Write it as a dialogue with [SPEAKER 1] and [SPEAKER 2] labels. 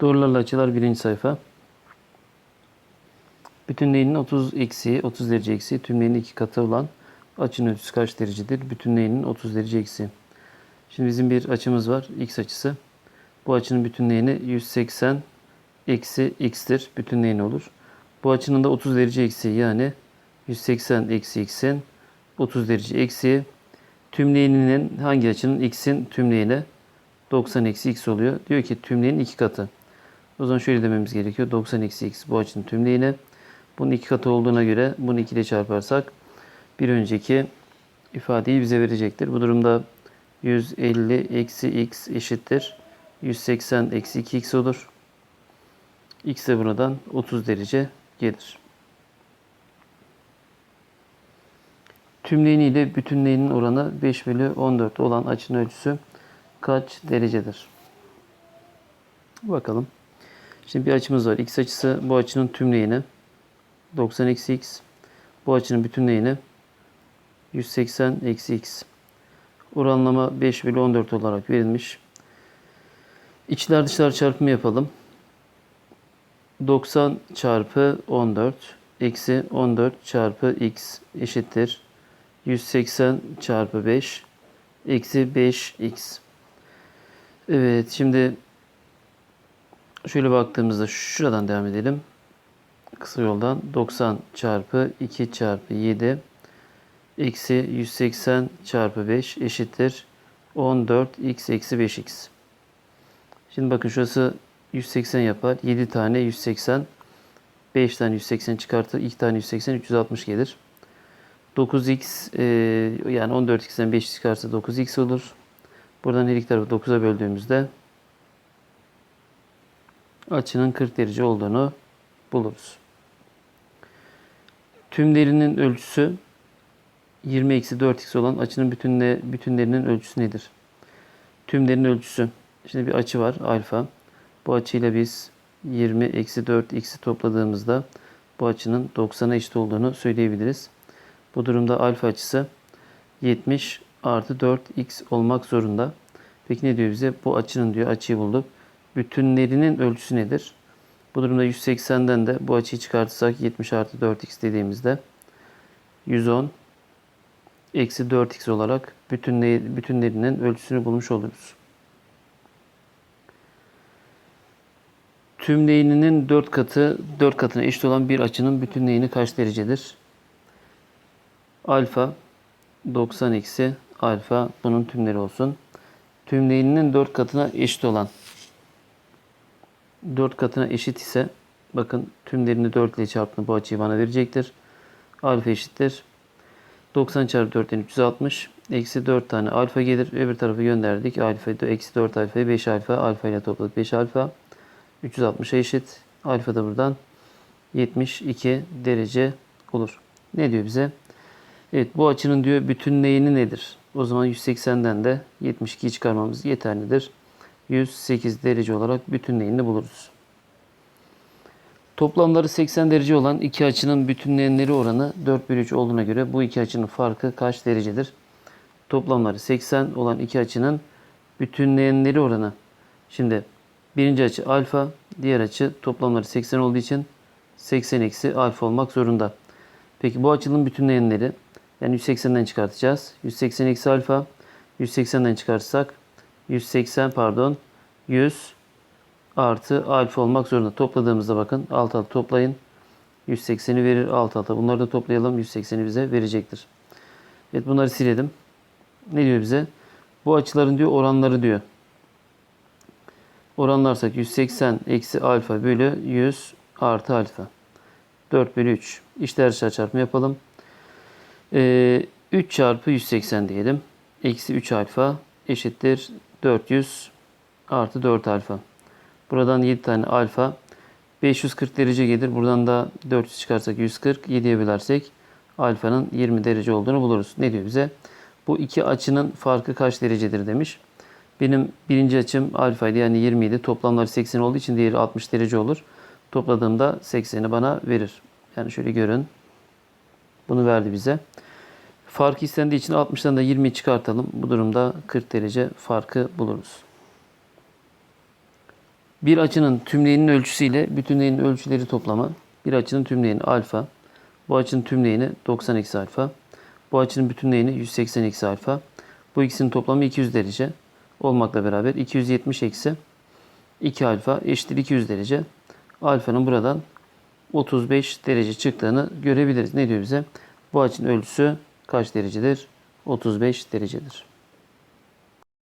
[SPEAKER 1] Doğrularla açılar birinci sayfa. Bütünleyinin 30 eksiği, 30 derece eksiği, tümleyinin iki katı olan açının ölçüsü kaç derecedir? Bütünleyinin 30 derece eksiği. Şimdi bizim bir açımız var. X açısı. Bu açının bütünleyini 180 eksi x'tir. Bütünleyini olur. Bu açının da 30 derece eksiği yani 180 eksi x'in 30 derece eksiği. Tümleyinin hangi açının x'in tümleyine 90 eksi x oluyor. Diyor ki tümleyin iki katı. O zaman şöyle dememiz gerekiyor. 90 eksi x bu açının tümleyine. Bunun iki katı olduğuna göre bunu 2 ile çarparsak bir önceki ifadeyi bize verecektir. Bu durumda 150 eksi x eşittir. 180 eksi 2x olur. X de buradan 30 derece gelir. Tümleyini ile bütünleyinin oranı 5 bölü 14 olan açının ölçüsü kaç derecedir? Bakalım. Şimdi bir açımız var. X açısı bu açının tümleyini 90 eksi x. Bu açının bütünleyini 180 eksi x. Oranlama 5 bölü 14 olarak verilmiş. İçler dışlar çarpımı yapalım. 90 çarpı 14 eksi 14 çarpı x eşittir. 180 çarpı 5 eksi 5x. Evet şimdi şöyle baktığımızda şuradan devam edelim. Kısa yoldan 90 çarpı 2 çarpı 7 eksi 180 çarpı 5 eşittir 14x eksi 5x. Şimdi bakın şurası 180 yapar. 7 tane 180. 5 tane 180 çıkartır. 2 tane 180 360 gelir. 9x e, yani 14x'ten 5 çıkarsa 9x olur. Buradan her iki tarafı 9'a böldüğümüzde açının 40 derece olduğunu buluruz. Tümlerinin ölçüsü 20 eksi 4x olan açının bütünle, bütünlerinin ölçüsü nedir? Tümlerin ölçüsü. Şimdi bir açı var alfa. Bu açıyla biz 20 eksi 4x'i topladığımızda bu açının 90'a eşit olduğunu söyleyebiliriz. Bu durumda alfa açısı 70 artı 4x olmak zorunda. Peki ne diyor bize? Bu açının diyor açıyı bulduk. Bütünlerinin ölçüsü nedir? Bu durumda 180'den de bu açıyı çıkartırsak 70 artı 4x dediğimizde 110 eksi 4x olarak bütünle, bütünlerinin ölçüsünü bulmuş oluruz. Tümleyininin 4 katı 4 katına eşit olan bir açının bütünleyini kaç derecedir? Alfa 90 eksi alfa bunun tümleri olsun. Tümleyininin 4 katına eşit olan 4 katına eşit ise bakın tümlerini 4 ile çarptığında bu açıyı bana verecektir. Alfa eşittir. 90 çarpı 4'ten 360. Eksi 4 tane alfa gelir. Öbür tarafı gönderdik. Alfa eksi 4 alfayı 5 alfa. Alfa ile topladık 5 alfa. 360'a eşit. Alfa da buradan 72 derece olur. Ne diyor bize? Evet bu açının diyor bütünleyini nedir? O zaman 180'den de 72'yi çıkarmamız yeterlidir. 108 derece olarak bütünleyini buluruz. Toplamları 80 derece olan iki açının bütünleyenleri oranı 4 bölü 3 olduğuna göre bu iki açının farkı kaç derecedir? Toplamları 80 olan iki açının bütünleyenleri oranı. Şimdi birinci açı alfa, diğer açı toplamları 80 olduğu için 80 eksi alfa olmak zorunda. Peki bu açının bütünleyenleri yani 180'den çıkartacağız. 180 eksi alfa 180'den çıkartsak 180 pardon 100 artı alfa olmak zorunda. Topladığımızda bakın alt alta toplayın. 180'i verir alt alta. Bunları da toplayalım. 180'i bize verecektir. Evet bunları silelim. Ne diyor bize? Bu açıların diyor oranları diyor. Oranlarsak 180 eksi alfa bölü 100 artı alfa. 4 bölü 3. İşler dışarı çarpımı yapalım. Ee, 3 çarpı 180 diyelim. Eksi 3 alfa eşittir 400 artı 4 alfa. Buradan 7 tane alfa 540 derece gelir. Buradan da 400 çıkarsak 140. 7'ye bölersek alfanın 20 derece olduğunu buluruz. Ne diyor bize? Bu iki açının farkı kaç derecedir demiş. Benim birinci açım alfaydı yani 20 idi. Toplamları 80 olduğu için diğeri 60 derece olur. Topladığımda 80'i bana verir. Yani şöyle görün. Bunu verdi bize. Farkı istendiği için 60'tan da 20'yi çıkartalım. Bu durumda 40 derece farkı buluruz. Bir açının tümleyinin ölçüsüyle bütünleyinin ölçüleri toplamı. Bir açının tümleyini alfa. Bu açının tümleyini 90 eksi alfa. Bu açının bütünleyini 180 eksi alfa. Bu ikisinin toplamı 200 derece olmakla beraber 270 eksi 2 alfa eşittir 200 derece. Alfanın buradan 35 derece çıktığını görebiliriz. Ne diyor bize? Bu açının ölçüsü kaç derecedir? 35 derecedir.